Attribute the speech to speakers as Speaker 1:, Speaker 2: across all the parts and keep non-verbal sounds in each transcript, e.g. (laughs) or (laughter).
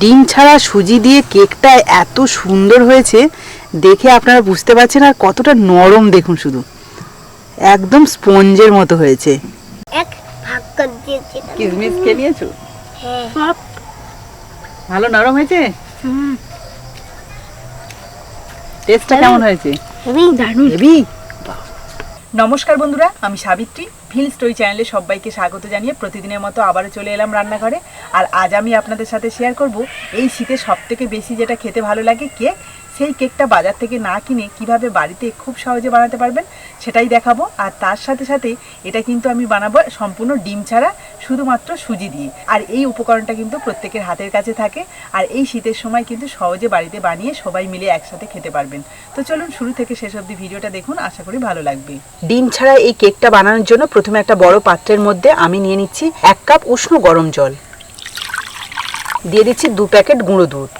Speaker 1: ডিম ছাড়া সুজি দিয়ে কেকটা এত সুন্দর হয়েছে দেখে আপনারা বুঝতে পারছেন আর কতটা নরম দেখুন শুধু। একদম স্পঞ্জের মতো হয়েছে।
Speaker 2: এক ভাগ করে দিয়েছি।
Speaker 1: কিসমিস খেয়ে নিয়েছো?
Speaker 2: হ্যাঁ।
Speaker 1: ভালো নরম হয়েছে?
Speaker 2: হুম।
Speaker 1: টেস্টটা কেমন হয়েছে?
Speaker 2: হেবি দারুণ।
Speaker 1: হেভি? নমস্কার বন্ধুরা, আমি সাবিত্রী। ভিল স্টোরি চ্যানেলে সবাইকে স্বাগত জানিয়ে প্রতিদিনের মতো আবারও চলে এলাম রান্নাঘরে। আর আজ আমি আপনাদের সাথে শেয়ার করব এই শীতে সবথেকে বেশি যেটা খেতে ভালো লাগে কেক সেই কেকটা বাজার থেকে না কিনে কীভাবে বাড়িতে খুব সহজে বানাতে পারবেন সেটাই দেখাবো। আর তার সাথে সাথে এটা কিন্তু আমি বানাবো সম্পূর্ণ ডিম ছাড়া, শুধুমাত্র সুজি দিয়ে। আর এই উপকরণটা কিন্তু প্রত্যেকের হাতের কাছে থাকে। আর এই শীতের সময় কিন্তু সহজে বাড়িতে বানিয়ে সবাই মিলে একসাথে খেতে পারবেন। তো চলুন শুরু থেকে শেষ অবধি ভিডিওটা দেখুন, আশা করি ভালো লাগবে। ডিম ছাড়া এই কেকটা বানানোর জন্য প্রথমে একটা বড় পাত্রের মধ্যে আমি নিয়ে নিচ্ছি এক কাপ উষ্ণ গরম জল। দিয়ে দিচ্ছি দু প্যাকেট গুঁড়ো দুধ।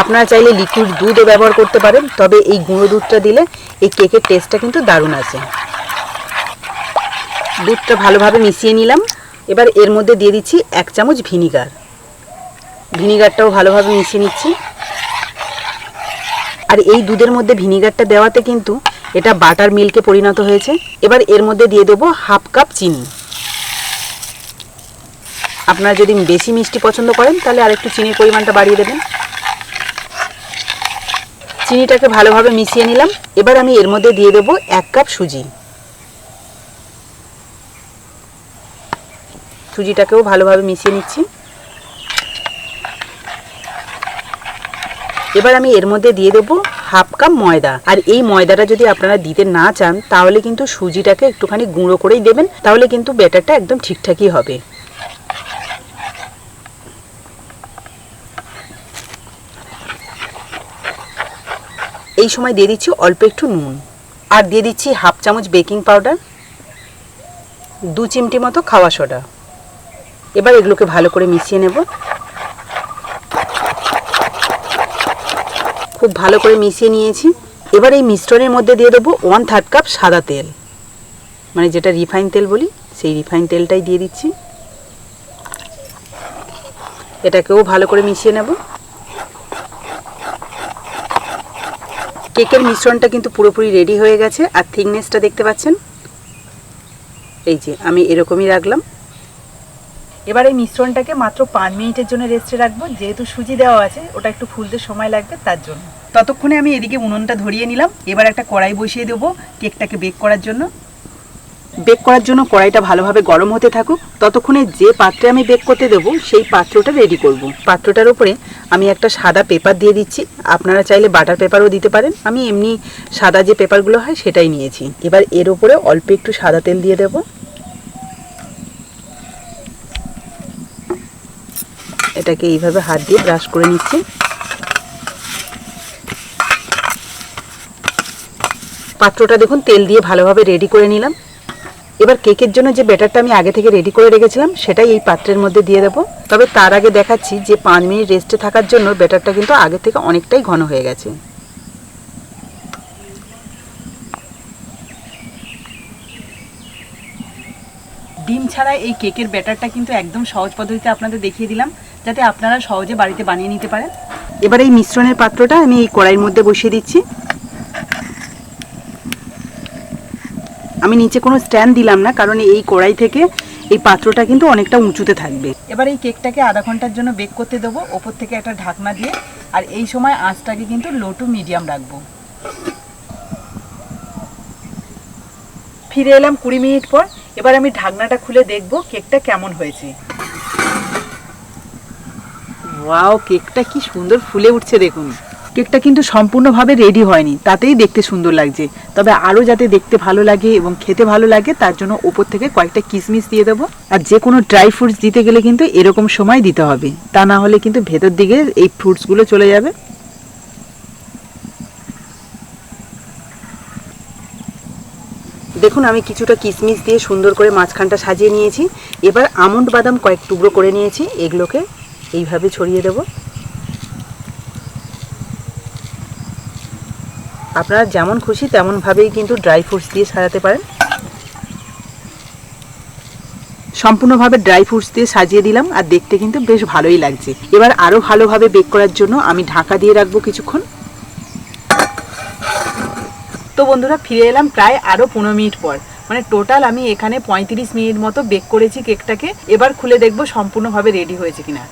Speaker 1: আপনারা চাইলে লিকুইড দুধও ব্যবহার করতে পারেন, তবে এই গুঁড়ো দুধটা দিলে এই কেকের টেস্টটা কিন্তু দারুণ আছে। দুধটা ভালোভাবে মিশিয়ে নিলাম। এবার এর মধ্যে দিয়ে দিচ্ছি এক চামচ ভিনিগার ভিনিগারটাও ভালোভাবে মিশিয়ে নিচ্ছি। আর এই দুধের মধ্যে ভিনিগারটা দেওয়াতে কিন্তু এটা বাটার মিল্কে পরিণত হয়েছে। এবার এর মধ্যে দিয়ে দেবো হাফ কাপ চিনি। আপনারা যদি বেশি মিষ্টি পছন্দ করেন, তাহলে আরেকটু চিনির পরিমাণটা বাড়িয়ে দেবেন। চিনিটাকে ভালোভাবে মিশিয়ে নিলাম। এবার আমি এর মধ্যে দিয়ে দেবো এক কাপ সুজি। সুজিটাকেও ভালোভাবে মিশিয়ে নিচ্ছি। এবার আমি এর মধ্যে দিয়ে দেবো হাফ কাপ ময়দা। আর এই ময়দাটা যদি আপনারা দিতে না চান, তাহলে কিন্তু সুজিটাকে একটুখানি গুঁড়ো করেই দেবেন। তাহলে কিন্তু ব্যাটারটা একদম ঠিকঠাকই হবে। এই সময় দিয়ে দিচ্ছি অল্প একটু নুন। আর দিয়ে দিচ্ছি হাফ চামচ বেকিং পাউডার, দু চিমটি মতো খাওয়া সোডা। এবার এগুলোকে ভালো করে মিশিয়ে নেব। খুব ভালো করে মিশিয়ে নিয়েছি। এবার এই মিশ্রণের মধ্যে দিয়ে দেবো ওয়ান থার্ড কাপ সাদা তেল। মানে যেটা রিফাইন তেল বলি, সেই রিফাইন তেলটাই দিয়ে দিচ্ছি। এটাকেও ভালো করে মিশিয়ে নেব। কেকের মিশ্রণটা কিন্তু পুরোপুরি রেডি হয়ে গেছে আর থিকনেসটা দেখতে পাচ্ছেন? এই যে, আমি এরকমই রাখলাম। এবার এই মিশ্রণটাকে মাত্র পাঁচ মিনিটের জন্য রেস্টে রাখব। যেহেতু সুজি দেওয়া আছে, ওটা একটু ফুলতে সময় লাগবে তার জন্য। ততক্ষণে আমি এদিকে উনুনটা ধরিয়ে নিলাম। এবার একটা কড়াই বসিয়ে দেবো কেকটাকে বেক করার জন্য। বেক করার জন্য কড়াইটা ভালোভাবে গরম হতে থাকুক, ততক্ষণে যে পাত্রে আমি বেক করতে দেবো, সেই পাত্রটা রেডি করব। পাত্রটার উপরে আমি একটা সাদা পেপার দিয়ে দিচ্ছি। আপনারা চাইলে বাটার পেপারও দিতে পারেন। আমি এমনি সাদা যে পেপারগুলো হয়, সেটাই নিয়েছি। এবার এর উপরে অল্প একটু সাদা তেল দিয়ে দেবো। এটাকে এইভাবে হাত দিয়ে ব্রাশ করে নিচ্ছি। পাত্রটা দেখুন, তেল দিয়ে ভালোভাবে রেডি করে নিলাম। এবার কেকের জন্য যে ব্যাটারটা আমি আগে থেকে রেডি করে রেখেছিলাম, সেটাই এই পাত্রের মধ্যে দিয়ে দেবো। তবে তার আগে দেখাচ্ছি যে পাঁচ মিনিট রেস্টে থাকার জন্য ব্যাটারটা কিন্তু আগে থেকে অনেকটাই ঘন হয়ে গেছে। ডিম ছাড়া এই কেকের ব্যাটারটা কিন্তু একদম সহজ পদ্ধতিতে আপনাদের দেখিয়ে দিলাম, যাতে আপনারা সহজে বাড়িতে বানিয়ে নিতে পারেন। এবার এই মিশ্রণের পাত্রটা আমি এই কড়াইয়ের মধ্যে বসিয়ে দিচ্ছি। আমি নিচে কোনো স্ট্যান্ড দিলাম না কারণ এই কড়াই থেকে এই পাত্রটা কিন্তু অনেকটা উঁচুতে থাকবে। এবার এই কেকটাকে আধা ঘণ্টার জন্য বেক করতে দেবো ওপর থেকে একটা ঢাকনা দিয়ে আর এই সময় আঁচটাকে কিন্তু লো টু মিডিয়াম রাখব। ফিরে এলাম কুড়ি মিনিট পর এবার আমি ঢাকনাটা খুলে দেখব কেকটা কেমন হয়েছে। ওয়াও কেকটা কি সুন্দর ফুলে উঠছে দেখুন। কেকটা কিন্তু সম্পূর্ণভাবে রেডি হয়নি। তাতেই দেখতে সুন্দর লাগছে। তবে আরও যাতে দেখতে ভালো লাগে এবং খেতে ভালো লাগে, তার জন্য ওপর থেকে কয়েকটা কিশমিশ দিয়ে দেবো। আর যে কোনো ড্রাই ফ্রুটস দিতে গেলে কিন্তু এরকম সময় দিতে হবে। তা না হলে কিন্তু ভেতর দিকে এই ফ্রুটসগুলো চলে যাবে। দেখুন, আমি কিছুটা কিশমিশ দিয়ে সুন্দর করে মাঝখানটা সাজিয়ে নিয়েছি। এবার আমন্ড বাদাম কয়েক টুকরো করে নিয়েছি। এগুলোকে এইভাবে ছড়িয়ে দেব। আপনারা যেমন খুশি তেমনভাবেই কিন্তু ড্রাই ফ্রুটস দিয়ে সাজাতে পারেন। সম্পূর্ণভাবে ড্রাই ফ্রুটস দিয়ে সাজিয়ে দিলাম আর দেখতে কিন্তু বেশ ভালোই লাগছে। এবার আরও ভালোভাবে বেক করার জন্য আমি ঢাকা দিয়ে রাখব কিছুক্ষণ। তো বন্ধুরা, ফিরে এলাম প্রায় আরও পনেরো মিনিট পর। মানে টোটাল আমি এখানে পঁয়ত্রিশ মিনিট মতো বেক করেছি কেকটাকে এবার খুলে দেখব সম্পূর্ণভাবে রেডি হয়েছে কিনা।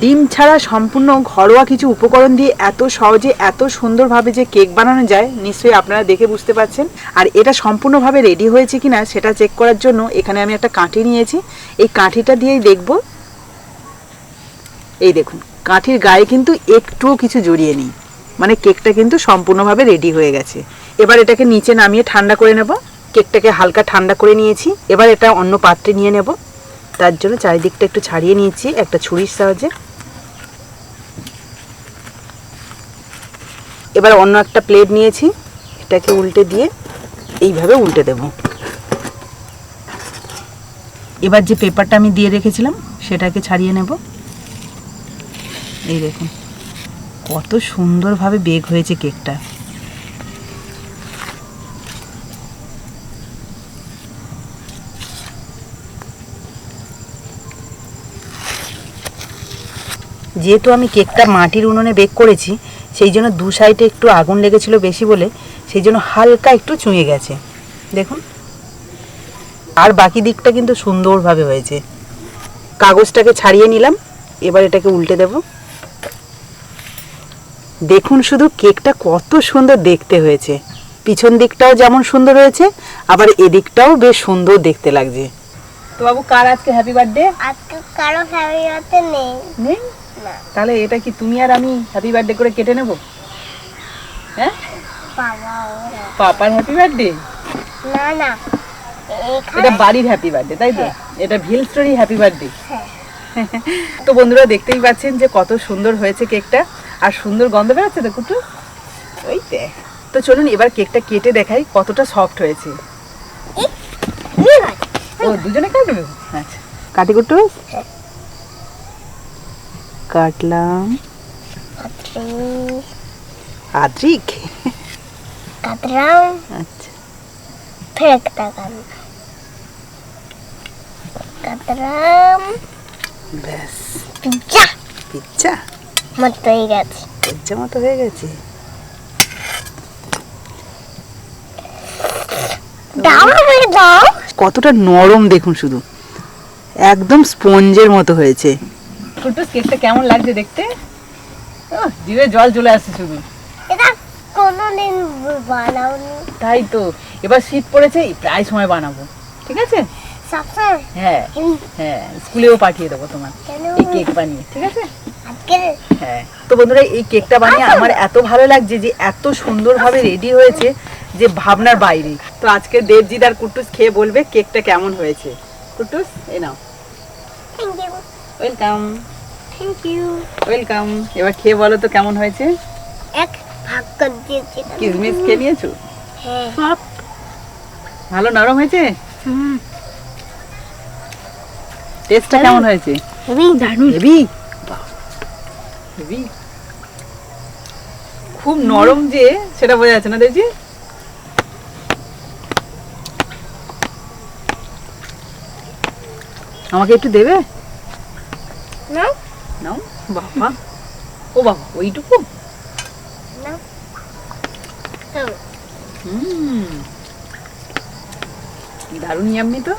Speaker 1: ডিম ছাড়া সম্পূর্ণ ঘরোয়া কিছু উপকরণ দিয়ে এত সহজে, এত সুন্দরভাবে যে কেক বানানো যায়, নিশ্চয়ই আপনারা দেখে বুঝতে পারছেন। আর এটা সম্পূর্ণভাবে রেডি হয়েছে কি না সেটা চেক করার জন্য এখানে আমি একটা কাঠি নিয়েছি। এই কাঠিটা দিয়েই দেখব। এই দেখুন, কাঠির গায়ে কিন্তু একটুও কিছু জড়িয়ে নেই। মানে কেকটা কিন্তু সম্পূর্ণভাবে রেডি হয়ে গেছে। এবার এটাকে নিচে নামিয়ে ঠান্ডা করে নেব। কেকটাকে হালকা ঠান্ডা করে নিয়েছি। এবার এটা অন্য পাত্রে নিয়ে নেব। তার জন্য চারিদিকটা একটু ছাড়িয়ে নিয়েছি, একটা ছুরির সাহায্যে। এবার অন্য একটা প্লেট নিয়েছি, এটাকে উল্টে দিয়ে এইভাবে উল্টে দেব। এবার যে পেপারটা আমি দিয়ে রেখেছিলাম, সেটাকে ছাড়িয়ে নেব। এই দেখুন, কত সুন্দরভাবে বেক হয়েছে কেকটা যেহেতু আমি কেকটা মাটির উনুনে বেক করেছি সেই জন্য দু সাইডে একটু আগুন লেগেছিল বেশি বলে সেই জন্য হালকা একটু চুঁয়ে গেছে। দেখুন। আর বাকি দিকটা কিন্তু সুন্দরভাবে হয়েছে। কাগজটাকে ছাড়িয়ে নিলাম এবার এটাকে উল্টে দেব। দেখুন শুধু কেকটা কত সুন্দর দেখতে হয়েছে। পিছন দিকটাও যেমন সুন্দর হয়েছে আবার এদিকটাও বেশ সুন্দর দেখতে লাগছে। তো বাবু কার আজকে হ্যাপি বার্থডে
Speaker 2: আজকে কারও ফ্যামিলিতে নেই।
Speaker 1: নেই? তাহলে এটা কি তুমি আর আমি হ্যাপি বার্থডে করে কেটে নেব? হ্যাঁ? পাপার হ্যাপি বার্থডে
Speaker 2: না না
Speaker 1: এটা বাড়ির হ্যাপি বার্থডে তাই তো? এটা ভিল স্টোরি হ্যাপি বার্থডে। তো বন্ধুরা দেখতেই পাচ্ছেন যে কত সুন্দর হয়েছে কেকটা। আর সুন্দর গন্ধ বেরোচ্ছে তো কুটু? ওই তো। চলুন এবার কেকটা কেটে দেখাই কতটা সফট হয়েছে। ও দুজনে কাটবে? আচ্ছা। কাটি কুটু কাটলাম। আদ্রিক।
Speaker 2: কাতরাম
Speaker 1: আচ্ছা।
Speaker 2: ফেকটা কান কাতরাম
Speaker 1: ব্যাস।
Speaker 2: পিজ্জা।
Speaker 1: পিজ্জা?
Speaker 2: মত হয়ে গেছে।
Speaker 1: পিজ্জা মতো হয়ে গেছে।
Speaker 2: দাও আমাকে দাও।
Speaker 1: কতটা নরম দেখুন শুধু। একদম স্পঞ্জের মতো হয়েছে। কুটুস কেকটা কেমন লাগছে দেখতে? জিভে জল চলে আসছে শুধু।
Speaker 2: এটা কোনোদিন বানাওনি।
Speaker 1: তাই তো। এবার শীত পড়েছে প্রায় সময় বানাবো। ঠিক আছে? হ্যাঁ হ্যাঁ স্কুলেও পাঠিয়ে দেবো তোমার। এই কেক বানিয়ে ঠিক আছে? হ্যাঁ। তো বন্ধুরা এই কেকটা বানিয়ে আমার এত ভালো লাগছে যে এত সুন্দরভাবে রেডি হয়েছে যে ভাবনার বাইরে। তো আজকে দেবজিৎ আর কুটুস খেয়ে বলবে কেকটা কেমন হয়েছে। কুটুস এ নাও।
Speaker 2: Thank you
Speaker 1: welcome
Speaker 2: thank you
Speaker 1: welcome এবার খেয়ে বলো তো কেমন হয়েছে?
Speaker 2: এক ভাগ করে দিয়েছি
Speaker 1: কিসমিস খেয়ে নিয়েছো?
Speaker 2: হ্যাঁ। সব।
Speaker 1: ভালো নরম হয়েছে?
Speaker 2: হুম।
Speaker 1: টেস্টটা কেমন হয়েছে?
Speaker 2: হেভি দারুণ।
Speaker 1: হেভি? হেভি। খুব নরম যে সেটা বোঝা যাচ্ছে না দেখছি। আমাকে একটু দেবে? নাও বাবা। ও বাবা ওইটুকু?
Speaker 2: না
Speaker 1: হুম। দারুণ ইয়াম্মি তো।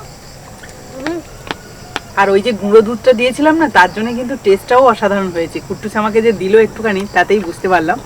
Speaker 1: আর ওই যে গুঁড়ো দুধটা দিয়েছিলাম না তার জন্য কিন্তু টেস্টটাও অসাধারণ হয়েছে। কুট্টুস আমাকে যে দিল একটুখানি তাতেই বুঝতে পারলাম।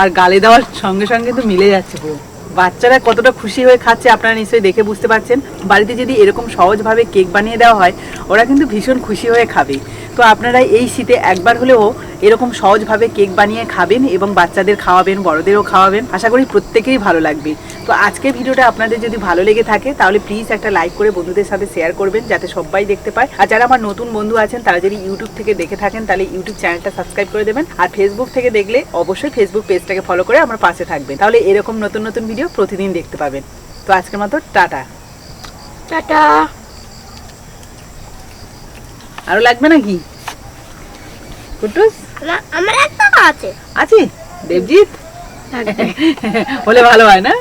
Speaker 1: আর গালে দেওয়ার সঙ্গে সঙ্গে তো মিলে যাচ্ছে পুরো। বাচ্চারা কতটা খুশি হয়ে খাচ্ছে আপনারা নিশ্চয়ই দেখে বুঝতে পারছেন। বাড়িতে যদি এরকম সহজভাবে কেক বানিয়ে দেওয়া হয়, ওরা কিন্তু ভীষণ খুশি হয়ে খাবে। তো আপনারা এই শীতে একবার হলেও এরকম সহজভাবে কেক বানিয়ে খাবেন এবং বাচ্চাদের খাওয়াবেন, বড়দেরও খাওয়াবেন। আশা করি প্রত্যেকেই ভালো লাগবে। তো আজকের ভিডিওটা আপনাদের যদি ভালো লেগে থাকে, তাহলে প্লিজ একটা লাইক করে বন্ধুদের সাথে শেয়ার করবেন, যাতে সবাই দেখতে পায়। আর যারা আমার নতুন বন্ধু আছেন, তারা যদি ইউটিউব থেকে দেখে থাকেন, তাহলে ইউটিউব চ্যানেলটা সাবস্ক্রাইব করে দেবেন। আর ফেসবুক থেকে দেখলে অবশ্যই ফেসবুক পেজটাকে ফলো করে আমার পাশে থাকবেন। তাহলে এরকম নতুন নতুন ভিডিও প্রতিদিন দেখতে পাবেন। তো আজকের মতো টাটা।
Speaker 2: টাটা।
Speaker 1: আরও লাগবে নাকি? কুটুস?
Speaker 2: আমার একটা আছে।
Speaker 1: আছে? দেবজিৎ? (laughs) হলে ভালো হয় না?